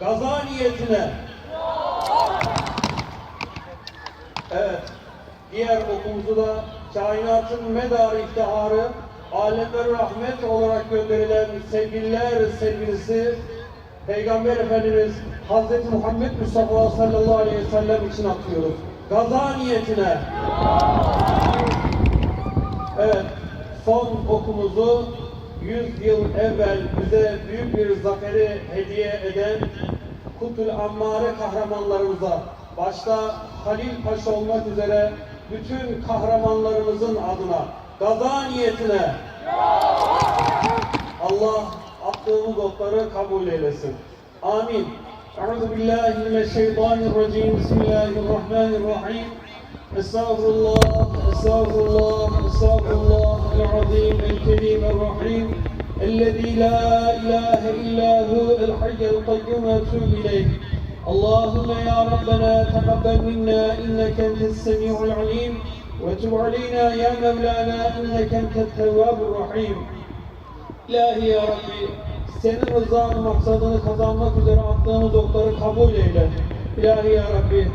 Gaza niyetine. Evet. Diğer okumuzu da kainatın medarı iftiharı, alemler rahmet olarak gönderilen sevgililer sevgilisi Peygamber Efendimiz Hazreti Muhammed Mustafa sallallahu aleyhi ve sellem için atıyoruz. Gaza niyetine. Evet, son okumuzu 100 yıl evvel bize büyük bir zaferi hediye eden Kutul Ammare kahramanlarımıza, başta Halil Paşa olmak üzere bütün kahramanlarımızın adına, gaza niyetine Allah attığımız okları kabul eylesin. Amin. Euzu billahi mineşşeytanirracim. Bismillahirrahmanirrahim. Estağfurullah, estağfurullah, estağfurullah el-azim, el-kerim, el-rahim. الذي لا إله إلا هو الحي القيوم وأتوب إليه اللهم يا ربنا تقبل منا إنك أنت السميع العليم وتب علينا يا مولانا إنك أنت التواب الرحيم İlahi ya Rabbi, senin rızanı maksadını kazanmak üzere attığımız okları kabul eyle. İlahi ya Rabbi,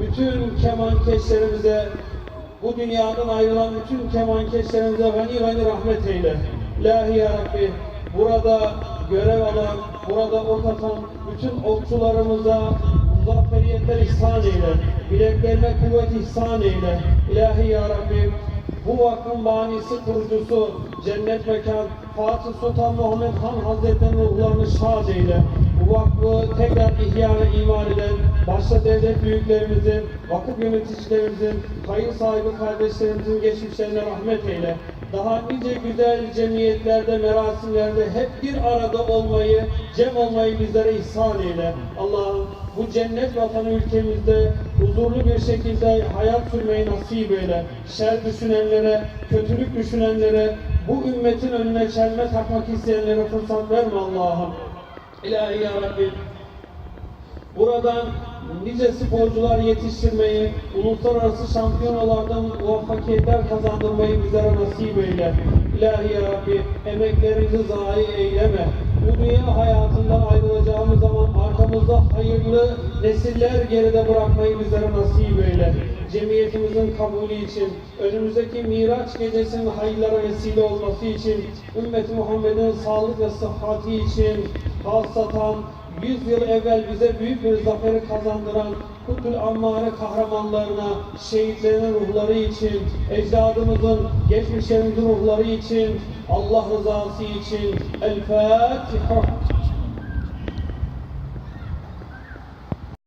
bütün kemankeşlerimize, bu dünyadan ayrılan bütün kemankeşlerimize gani gani rahmet eyle. İlahi ya Rabbi, burada görev alan, burada ok atan bütün okçularımıza muzafferiyetler ihsan eyle. Bileklerine kuvvet ihsan eyle. İlahi ya Rabbi, bu vakfın banisi kurucusu cennet mekan Fatih Sultan Muhammed Han Hazretleri'nin ruhlarını şad eyle. Bu vakfı tekrar ihya ve iman eden başta devlet büyüklerimizin, vakıf yöneticilerimizin, hayır sahibi kardeşlerimizin geçmişlerine rahmet eyle. Daha nice güzel cemiyetlerde, merasimlerde hep bir arada olmayı, cem olmayı bizlere ihsan eyle. Allah'ım bu cennet vatanı ülkemizde huzurlu bir şekilde hayat sürmeyi nasip eyle. Şer düşünenlere, kötülük düşünenlere, bu ümmetin önüne çelme takmak isteyenlere fırsat verme Allah'ım. İlahi ya Rabbi, Buradan nice sporcular yetiştirmeyi, uluslararası şampiyonalardan muvaffakiyetler kazandırmayı bizlere nasip eyle. İlahi ya Rabbi, emeklerimizi zayi eyleme. Dünya hayatından ayrılacağımız zaman arkamızda hayırlı nesiller geride bırakmayı bizlere nasip eyle. Cemiyetimizin kabulü için, önümüzdeki Miraç gecesinin hayırlara vesile olması için, ümmet Muhammed'in sağlık ve sıhhati için, hasatan 100 yıl evvel bize büyük bir zaferi kazandıran Kutul Ammare kahramanlarına, şehitlerin ruhları için, ecdadımızın, geçmişlerimizin ruhları için, Allah rızası için El Fatiha.